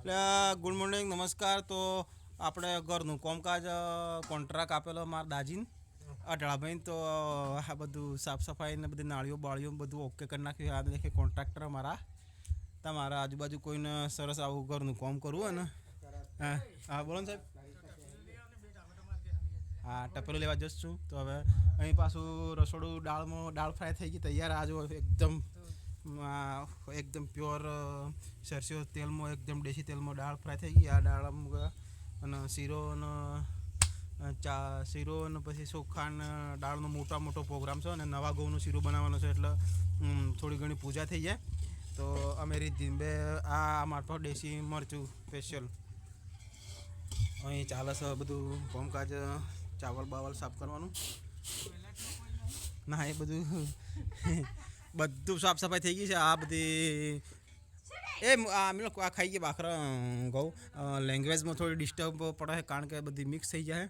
એટલે good morning, નમસ્કાર. તો આપણે ઘરનું કોમકાજ કોન્ટ્રાક્ટ આપેલો મારા દાજીને અઢળાભાઈ તો આ બધું સાફ સફાઈ ને બધી નાળીઓ બાળીઓ બધું ઓકે કરી નાખ્યું આ દેખે કોન્ટ્રાક્ટર મારા તમારા આજુબાજુ કોઈને સરસ આવું ઘરનું કોમ કરવું હોય ને. હા હા, બોલો ને સાહેબ. હા, ટપેલું લેવા જશું તો હવે અહીં પાછું રસોડું, દાળમાં દાળ ફ્રાય થઈ ગઈ, તૈયાર. આજુ એકદમ એકદમ પ્યોર સરસો તેલમાં, એકદમ દેશી તેલમાં દાળ ફ્રાય થઈ ગઈ. આ દાળ અને શીરો અને ચા, શીરો અને પછી ચોખા દાળનો મોટા મોટો પ્રોગ્રામ છે અને નવા ઘઉંનો શીરો બનાવવાનો છે એટલે થોડી ઘણી પૂજા થઈ જાય. તો અમે રીત બે, આ મારફો દેશી મરચું સ્પેશિયલ અહીં ચાલે છે બધું કોમકાજ ચાવલ બાવલ સાફ કરવાનું. ના, એ બધું બધું સાફ સફાઈ થઈ ગઈ છે આ બધી એ મ- આ અમે લોકો આ ખાઈ ગયા બાખરા ઘઉં. લેંગ્વેજમાં થોડી ડિસ્ટર્બ પડે છે કારણ કે બધી મિક્સ થઈ જાય.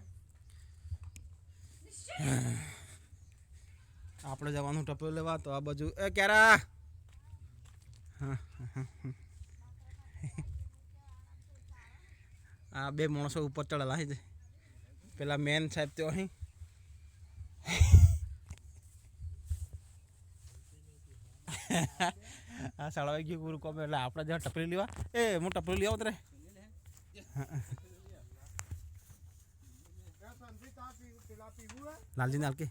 આપણે જવાનું ટપલું લેવા તો આ બાજુ એ ક્યારા હા, હા, હા, હા. આ બે માણસો ઉપર ચડેલા છે. પેલા મેન સાહેબ તો અહીં આ સળવાઈ ગયું પૂરું કોમે, એટલે આપણે જ્યાં ટપરી લેવા. એ હું ટપરી લેવા ઉતરે. લાલજી નાલ કે